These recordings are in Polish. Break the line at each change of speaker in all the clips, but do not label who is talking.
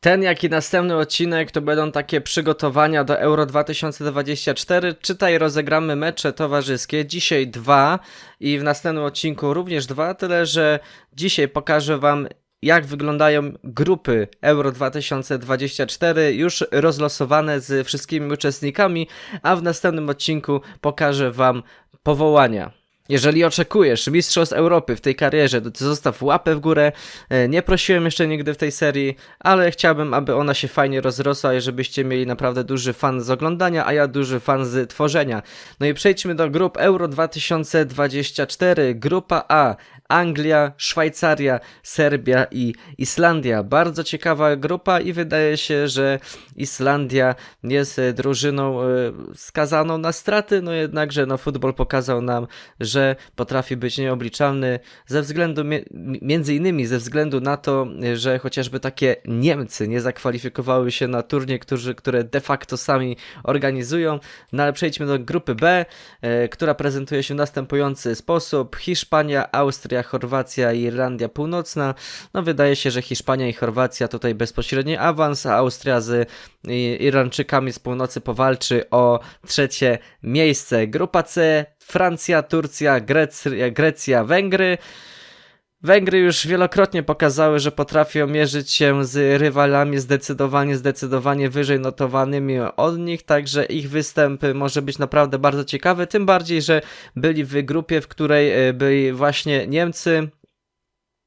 Ten, jak i następny odcinek to będą takie przygotowania do Euro 2024. Czytaj, rozegramy mecze towarzyskie. Dzisiaj dwa i w następnym odcinku również dwa, tyle że dzisiaj pokażę Wam jak wyglądają grupy Euro 2024, już rozlosowane z wszystkimi uczestnikami, a w następnym odcinku pokażę Wam powołania. Jeżeli oczekujesz Mistrzostw Europy w tej karierze, to zostaw łapę w górę. E, Nie prosiłem jeszcze nigdy w tej serii, ale chciałbym, aby ona się fajnie rozrosła i żebyście mieli naprawdę duży fan z oglądania, a ja duży fan z tworzenia. No i przejdźmy do grup Euro 2024. Grupa A. Anglia, Szwajcaria, Serbia i Islandia. Bardzo ciekawa grupa i wydaje się, że Islandia jest e, drużyną e, skazaną na straty, no jednakże no futbol pokazał nam, że potrafi być nieobliczalny ze względu między innymi ze względu na to, że chociażby takie Niemcy nie zakwalifikowały się na turniej, którzy, które de facto sami organizują. No ale przejdźmy do grupy B, e, która prezentuje się w następujący sposób. Hiszpania, Austria, Chorwacja i Irlandia Północna. No wydaje się, że Hiszpania i Chorwacja tutaj bezpośredni awans, a Austria z Irlandczykami z północy powalczy o trzecie miejsce. Grupa C, Francja, Turcja, Grecja, Grecja Węgry. Węgry już wielokrotnie pokazały, że potrafią mierzyć się z rywalami zdecydowanie, zdecydowanie wyżej notowanymi od nich, także ich występ może być naprawdę bardzo ciekawy, tym bardziej, że byli w grupie, w której e, byli właśnie Niemcy,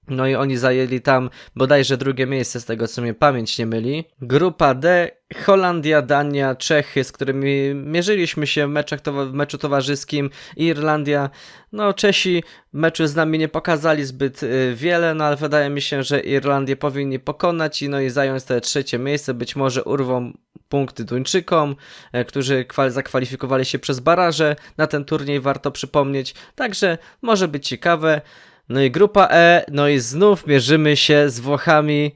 no i oni zajęli tam bodajże drugie miejsce, z tego co mnie pamięć nie myli. Grupa D, Holandia, Dania, Czechy, z którymi mierzyliśmy się w, meczach towa- w meczu towarzyskim Irlandia. No Czesi meczu z nami nie pokazali zbyt y, wiele, no ale wydaje mi się, że Irlandię powinni pokonać i no i zająć te trzecie miejsce. Być może urwą punkty Duńczykom, e, którzy kwal- zakwalifikowali się przez baraże. Na ten turniej warto przypomnieć. Także może być ciekawe. No i grupa E, no i znów mierzymy się z Włochami.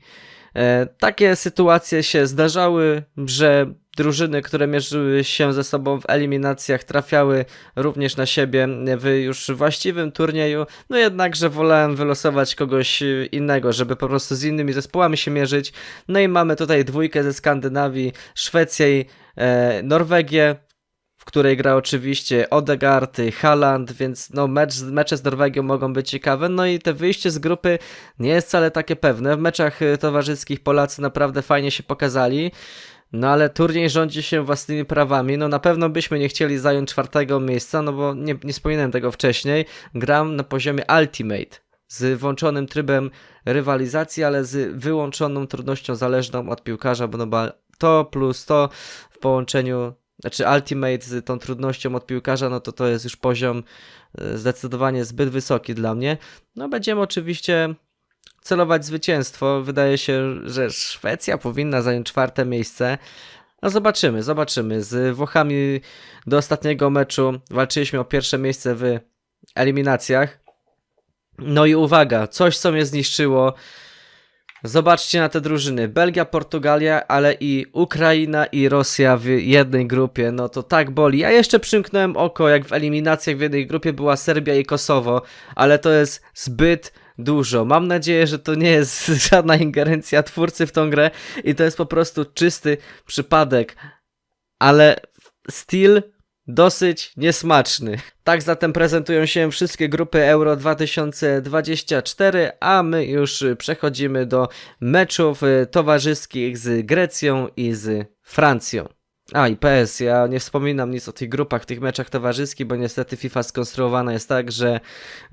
E, takie sytuacje się zdarzały, że drużyny, które mierzyły się ze sobą w eliminacjach, trafiały również na siebie w już właściwym turnieju. No jednakże wolałem wylosować kogoś innego, żeby po prostu z innymi zespołami się mierzyć. No i mamy tutaj dwójkę ze Skandynawii, Szwecję i e, Norwegię w której gra oczywiście Odegaard, Haaland, więc no mecz, mecze z Norwegią mogą być ciekawe. No i te wyjście z grupy nie jest wcale takie pewne. W meczach y, towarzyskich Polacy naprawdę fajnie się pokazali. No ale turniej rządzi się własnymi prawami. No na pewno byśmy nie chcieli zająć czwartego miejsca, no bo nie, nie wspominałem tego wcześniej. Gram na poziomie Ultimate z włączonym trybem rywalizacji, ale z wyłączoną trudnością zależną od piłkarza, bo no bo to plus to w połączeniu znaczy Ultimate z tą trudnością od piłkarza, no to to jest już poziom e, zdecydowanie zbyt wysoki dla mnie. No będziemy oczywiście celować zwycięstwo. Wydaje się, że Szwecja powinna zająć czwarte miejsce. No zobaczymy, zobaczymy. Z Włochami do ostatniego meczu walczyliśmy o pierwsze miejsce w eliminacjach. No i uwaga, coś co mnie zniszczyło. Zobaczcie na te drużyny. Belgia, Portugalia, ale i Ukraina i Rosja w jednej grupie. No to tak boli. Ja jeszcze przymknąłem oko, jak w eliminacjach w jednej grupie była Serbia i Kosowo, ale to jest zbyt dużo. Mam nadzieję, że to nie jest żadna ingerencja twórcy w tą grę i to jest po prostu czysty przypadek. Ale styl dosyć niesmaczny. Tak zatem prezentują się wszystkie grupy Euro 2024, a my już przechodzimy do meczów towarzyskich z Grecją i z Francją. A i PS, ja nie wspominam nic o tych grupach, tych meczach towarzyskich, bo niestety FIFA skonstruowana jest tak, że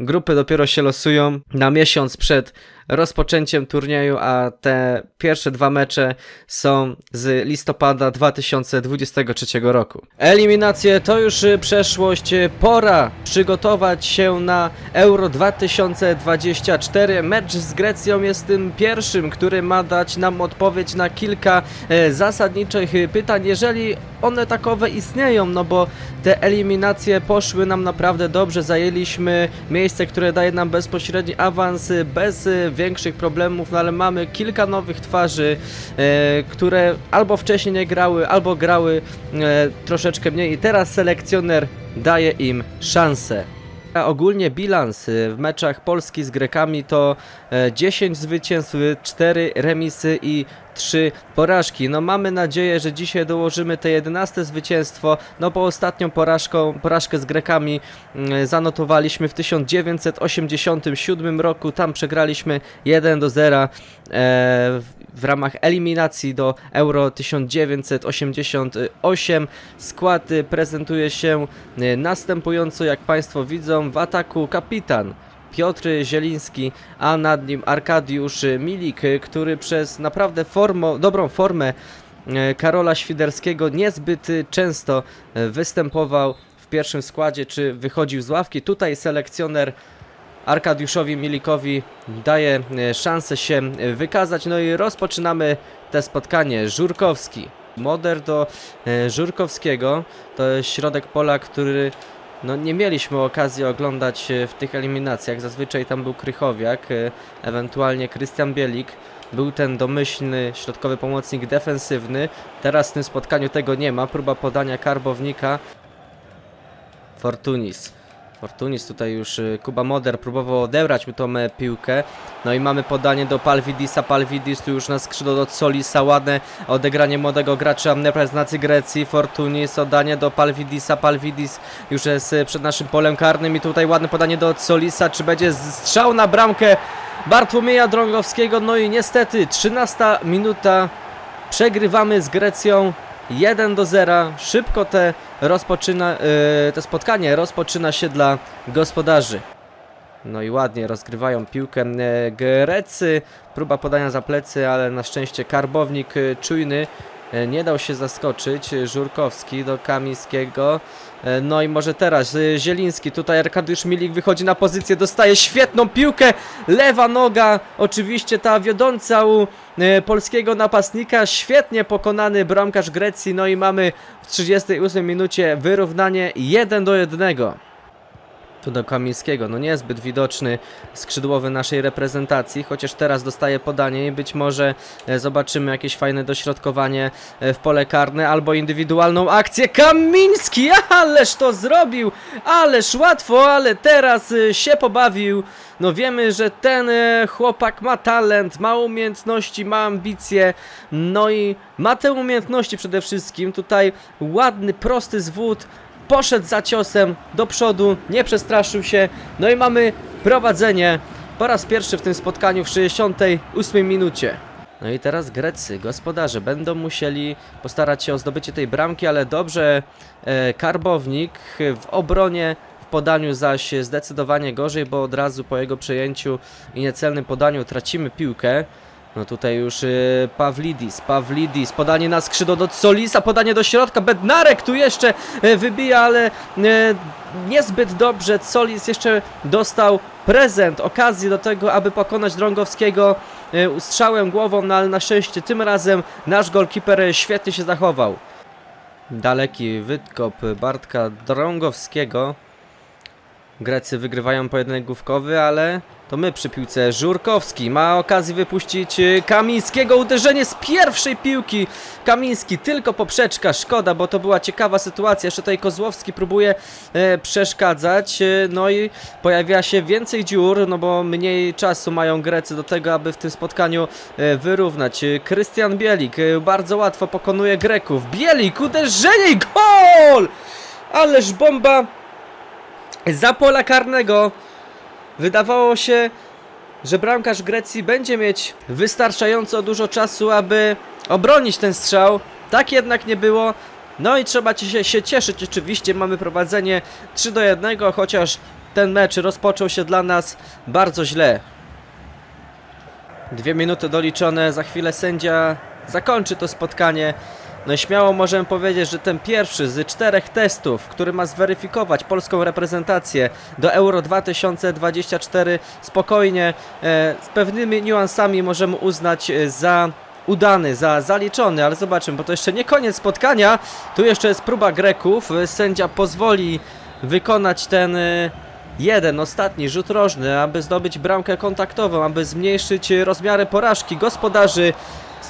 grupy dopiero się losują na miesiąc przed rozpoczęciem turnieju, a te pierwsze dwa mecze są z listopada 2023 roku. Eliminacje to już y, przeszłość. Pora przygotować się na Euro 2024. Mecz z Grecją jest tym pierwszym, który ma dać nam odpowiedź na kilka e, zasadniczych y, pytań, jeżeli one takowe istnieją, no bo te eliminacje poszły nam naprawdę dobrze. Zajęliśmy miejsce, które daje nam bezpośredni awans bez y, większych problemów, no ale mamy kilka nowych twarzy, e, które albo wcześniej nie grały, albo grały e, troszeczkę mniej i teraz selekcjoner daje im szansę. A ogólnie bilans y, w meczach Polski z Grekami to e, 10 zwycięstw, 4 remisy i 3 porażki. No mamy nadzieję, że dzisiaj dołożymy te 11 zwycięstwo, no bo ostatnią porażką, porażkę z Grekami mm, zanotowaliśmy w 1987 roku, tam przegraliśmy 1 do 0 e, w, ramach eliminacji do Euro 1988. Skład y, prezentuje się y, następująco, jak Państwo widzą, w ataku kapitan Piotr Zieliński, a nad nim Arkadiusz Milik, y, który przez naprawdę formo, dobrą formę Karola Świderskiego niezbyt często występował w pierwszym składzie, czy wychodził z ławki. Tutaj selekcjoner Arkadiuszowi Milikowi daje e, szansę się e, wykazać. No i rozpoczynamy te spotkanie. Żurkowski. Moder do e, Żurkowskiego. To jest środek pola, który no, nie mieliśmy okazji oglądać w tych eliminacjach. Zazwyczaj tam był Krychowiak, ewentualnie Krystian Bielik. Był ten domyślny środkowy pomocnik defensywny. Teraz w tym spotkaniu tego nie ma. Próba podania karbownika. Fortunis. Fortunis tutaj już y, Kuba Moder próbował odebrać mu tą e, piłkę. No i mamy podanie do Palvidisa. Palvidis tu już na skrzydło do Solisa. Ładne odegranie młodego gracza reprezentacji Grecji. Fortunis oddanie do Palvidisa. Palvidis już jest y, przed naszym polem karnym i tutaj ładne podanie do Solisa. Czy będzie strzał na bramkę Bartłomieja Drągowskiego? No i niestety 13 minuta. Przegrywamy z Grecją 1 do 0. Szybko te rozpoczyna, yy, to spotkanie rozpoczyna się dla gospodarzy. No i ładnie rozgrywają piłkę e, Grecy. Próba podania za plecy, ale na szczęście karbownik e, czujny e, nie dał się zaskoczyć. E, Żurkowski do Kamińskiego. E, No i może teraz e, Zieliński. Tutaj Arkadiusz Milik wychodzi na pozycję, dostaje świetną piłkę. Lewa noga, oczywiście ta wiodąca u e, polskiego napastnika. Świetnie pokonany bramkarz Grecji. No i mamy w 38 minucie wyrównanie 1 do 1. Tu do Kamińskiego, no niezbyt widoczny skrzydłowy naszej reprezentacji, chociaż teraz dostaje podanie i być może e, zobaczymy jakieś fajne dośrodkowanie e, w pole karne albo indywidualną akcję. Kamiński, ależ to zrobił, ależ łatwo, ale teraz e, się pobawił. No wiemy, że ten chłopak ma talent, ma umiejętności, ma ambicje, no i ma te umiejętności przede wszystkim. Tutaj ładny, prosty zwód, poszedł za ciosem do przodu, nie przestraszył się, no i mamy prowadzenie po raz pierwszy w tym spotkaniu w 68 minucie. No i teraz Grecy, gospodarze, będą musieli postarać się o zdobycie tej bramki, ale dobrze e, Karbownik w obronie, w podaniu zaś zdecydowanie gorzej, bo od razu po jego przejęciu i niecelnym podaniu tracimy piłkę. No tutaj już y, Pawlidis, Pawlidis, podanie na skrzydło do Solisa, podanie do środka, Bednarek tu jeszcze y, wybija, ale y, niezbyt dobrze. Solis jeszcze dostał prezent, okazję do tego, aby pokonać Drągowskiego y, strzałem głową, no ale na szczęście tym razem nasz golkiper świetnie się zachował. Daleki wykop Bartka Drągowskiego. Grecy wygrywają pojedynek główkowy, ale to my przy piłce. Żurkowski ma okazję wypuścić y, Kamińskiego. Uderzenie z pierwszej piłki. Kamiński tylko poprzeczka. Szkoda, bo to była ciekawa sytuacja. Jeszcze tutaj Kozłowski próbuje e, przeszkadzać. E, no i pojawia się więcej dziur, no bo mniej czasu mają Grecy do tego, aby w tym spotkaniu e, wyrównać. E, Krystian Bielik e, bardzo łatwo pokonuje Greków. Bielik, uderzenie gol! Ależ bomba za pola karnego. Wydawało się, że bramkarz Grecji będzie mieć wystarczająco dużo czasu, aby obronić ten strzał. Tak jednak nie było. No i trzeba się, się cieszyć. Oczywiście mamy prowadzenie 3 do 1, chociaż ten mecz rozpoczął się dla nas bardzo źle. Dwie minuty doliczone, za chwilę sędzia zakończy to spotkanie. No śmiało możemy powiedzieć, że ten pierwszy z czterech testów, który ma zweryfikować polską reprezentację do Euro 2024 spokojnie, e, z pewnymi niuansami możemy uznać e, za udany, za zaliczony, ale zobaczymy, bo to jeszcze nie koniec spotkania. Tu jeszcze jest próba Greków. Sędzia pozwoli wykonać ten e, jeden, ostatni rzut rożny, aby zdobyć bramkę kontaktową, aby zmniejszyć rozmiary porażki gospodarzy.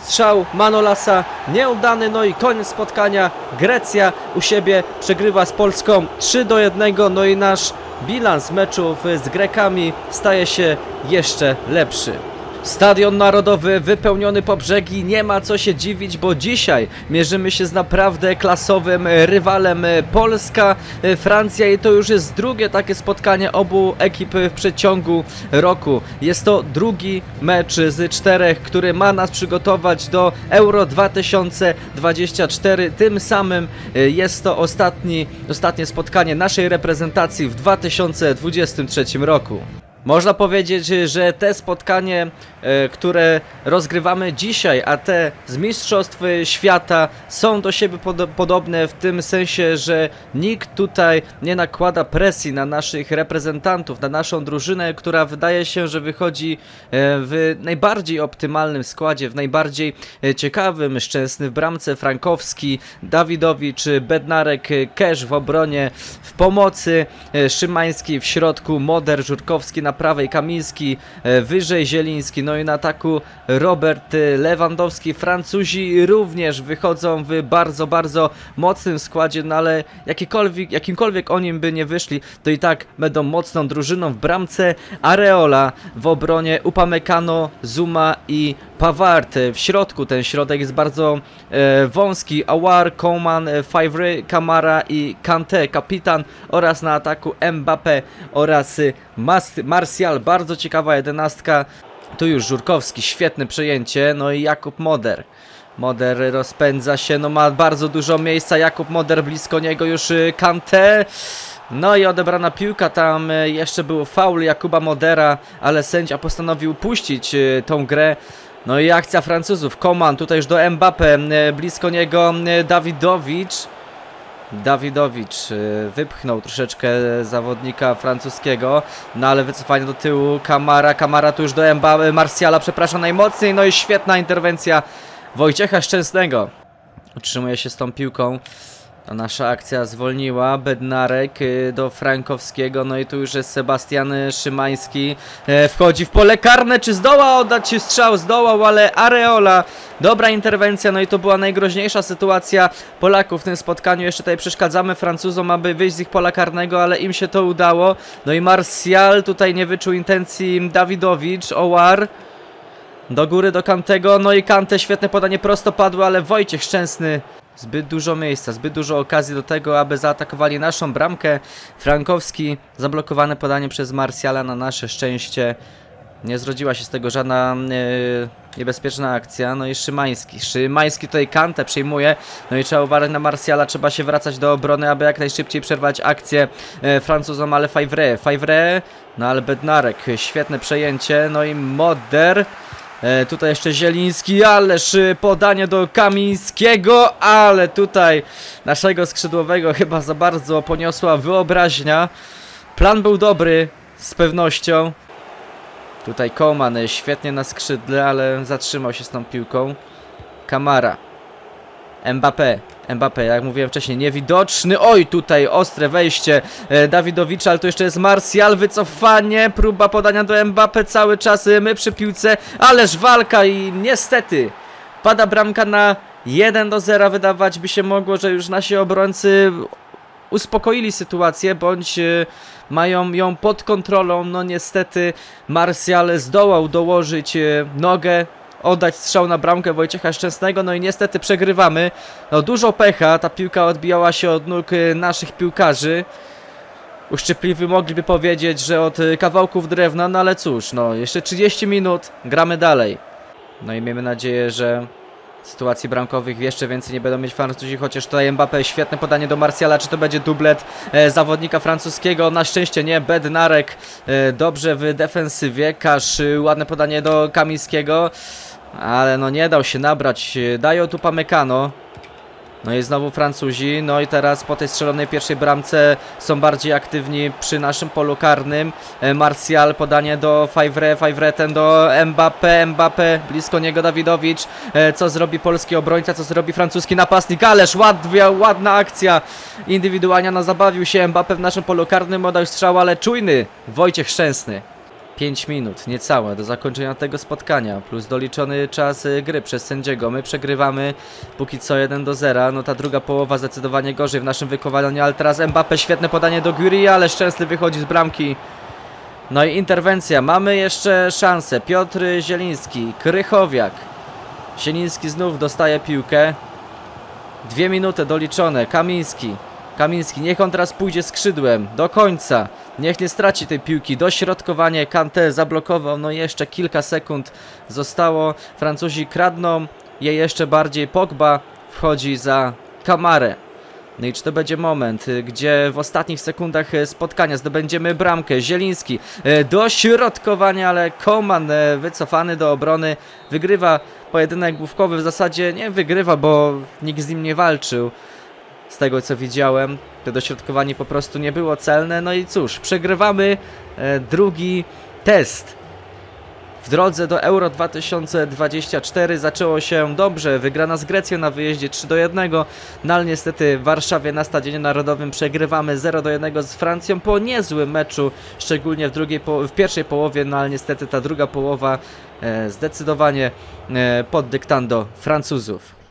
Strzał Manolasa nieudany, no i koniec spotkania. Grecja u siebie przegrywa z Polską 3 do 1, no i nasz bilans meczów z Grekami staje się jeszcze lepszy. Stadion Narodowy wypełniony po brzegi, nie ma co się dziwić, bo dzisiaj mierzymy się z naprawdę klasowym rywalem e, Polska, e, Francja i to już jest drugie takie spotkanie obu ekip w przeciągu roku. Jest to drugi mecz z czterech, który ma nas przygotować do Euro 2024. Tym samym e, jest to ostatni, ostatnie spotkanie naszej reprezentacji w 2023 roku. Można powiedzieć, że te spotkanie, e, które rozgrywamy dzisiaj, a te z Mistrzostw Świata są do siebie pod podobne w tym sensie, że nikt tutaj nie nakłada presji na naszych reprezentantów, na naszą drużynę, która wydaje się, że wychodzi e, w najbardziej optymalnym składzie, w najbardziej e, ciekawym, szczęsny w bramce Frankowski, Dawidowicz, Bednarek, Kesz w obronie, w pomocy Szymański, w środku Moder, Żurkowski na prawej, Kamiński, e, wyżej Zieliński, no i na ataku Robert Lewandowski. Francuzi również wychodzą w bardzo, bardzo mocnym składzie, no ale jakiekolwiek, jakimkolwiek o nim by nie wyszli, to i tak będą mocną drużyną w bramce Areola, w obronie Upamecano, Zuma i Pavard. W środku ten środek jest bardzo e, wąski. Awar, Coman, e, Favre, Kamara i Kante, kapitan oraz na ataku Mbappé oraz e, Mas Martial. Bardzo ciekawa jedenastka. Tu już Żurkowski, świetne przejęcie. No i Jakub Moder. Moder rozpędza się, no ma bardzo dużo miejsca. Jakub Moder blisko niego już Kante. No i odebrana piłka, tam jeszcze był faul Jakuba Modera, ale sędzia postanowił puścić tą grę. No i akcja Francuzów, Koman, tutaj już do Mbappé, y, blisko niego y, Dawidowicz. Dawidowicz y, wypchnął troszeczkę zawodnika francuskiego, no ale wycofanie do tyłu, Kamara, Kamara tu już do Mbappé, Martiala, przepraszam najmocniej, no i świetna interwencja Wojciecha Szczęsnego. Utrzymuje się z tą piłką. Nasza akcja zwolniła. Bednarek y, do Frankowskiego. No i tu już jest Sebastian y, Szymański. E, Wchodzi w pole karne. Czy zdoła oddać strzał? Zdołał, ale Areola. Dobra interwencja. No i to była najgroźniejsza sytuacja Polaków w tym spotkaniu. Jeszcze tutaj przeszkadzamy Francuzom, aby wyjść z ich pola karnego, ale im się to udało. No i Martial tutaj nie wyczuł intencji Dawidowicz. Owar. Do góry do Kantego, no i Kante, świetne podanie prosto padło, ale Wojciech Szczęsny. Zbyt dużo miejsca, zbyt dużo okazji do tego, aby zaatakowali naszą bramkę. Frankowski, zablokowane podanie przez Martiala na nasze szczęście. Nie zrodziła się z tego żadna e, niebezpieczna akcja. No i Szymański. Szymański tutaj Kantę przyjmuje. No i trzeba uważać na Martiala. Trzeba się wracać do obrony, aby jak najszybciej przerwać akcję e, Francuzom, ale Favre. Favre, no ale Bednarek. Świetne przejęcie. No i Moder. E, tutaj jeszcze Zieliński, ależ y, podanie do Kamińskiego, ale tutaj naszego skrzydłowego chyba za bardzo poniosła wyobraźnia. Plan był dobry, z pewnością. Tutaj Koman y, świetnie na skrzydle, ale zatrzymał się z tą piłką. Kamara. Mbappé. Mbappé, jak mówiłem wcześniej, niewidoczny. Oj, tutaj ostre wejście e, Dawidowicza, ale tu jeszcze jest Martial, wycofanie, próba podania do Mbappé cały czas, e, my przy piłce, ależ walka i niestety pada bramka na 1 do 0. Wydawać by się mogło, że już nasi obrońcy uspokoili sytuację, bądź e, mają ją pod kontrolą. No niestety Martial zdołał dołożyć nogę, oddać strzał na bramkę Wojciecha Szczęsnego, no i niestety przegrywamy. No dużo pecha, ta piłka odbijała się od nóg e, naszych piłkarzy. Uszczypliwy mogliby powiedzieć, że od e, kawałków drewna, no ale cóż, no jeszcze 30 minut, gramy dalej. No i miejmy nadzieję, że sytuacji bramkowych jeszcze więcej nie będą mieć Francuzi, chociaż tutaj Mbappé, świetne podanie do Martiala, czy to będzie dublet e, zawodnika francuskiego, na szczęście nie, Bednarek e, dobrze w defensywie, Kasz, e, ładne podanie do Kamińskiego, ale no nie dał się nabrać, dają tu Pamecano. No i znowu Francuzi, no i teraz po tej strzelonej pierwszej bramce są bardziej aktywni przy naszym polu karnym. E, Martial, podanie do Favre, Favre ten do Mbappé, Mbappé, blisko niego Dawidowicz. E, Co zrobi polski obrońca, co zrobi francuski napastnik, ależ ładna, ładna akcja indywidualna, no zabawił się Mbappé w naszym polu karnym, oddał strzał, ale czujny Wojciech Szczęsny. 5 minut, niecałe, do zakończenia tego spotkania, plus doliczony czas y, gry przez sędziego. My przegrywamy póki co 1 do 0. No ta druga połowa zdecydowanie gorzej w naszym wykonaniu, ale teraz Mbappe, świetne podanie do Guri, ale szczęsny wychodzi z bramki. No i interwencja, mamy jeszcze szansę. Piotr Zieliński, Krychowiak. Zieliński znów dostaje piłkę. Dwie minuty doliczone, Kamiński. Kamiński, niech on teraz pójdzie skrzydłem do końca. Niech nie straci tej piłki. Dośrodkowanie Kante zablokował. No jeszcze kilka sekund zostało. Francuzi kradną je jeszcze bardziej. Pogba wchodzi za Kamarę. No i czy to będzie moment, y, gdzie w ostatnich sekundach y, spotkania zdobędziemy bramkę. Zieliński y, dośrodkowanie, ale Koman wycofany do obrony wygrywa pojedynek główkowy. W zasadzie nie wygrywa, bo nikt z nim nie walczył z tego co widziałem. To dośrodkowanie po prostu nie było celne. No i cóż, przegrywamy e, drugi test. W drodze do Euro 2024 zaczęło się dobrze. Wygrana z Grecją na wyjeździe 3 do 1. No ale niestety w Warszawie na Stadionie Narodowym przegrywamy 0 do 1 z Francją po niezłym meczu, szczególnie w, drugiej w pierwszej połowie, no ale niestety ta druga połowa e, zdecydowanie e, pod dyktando Francuzów.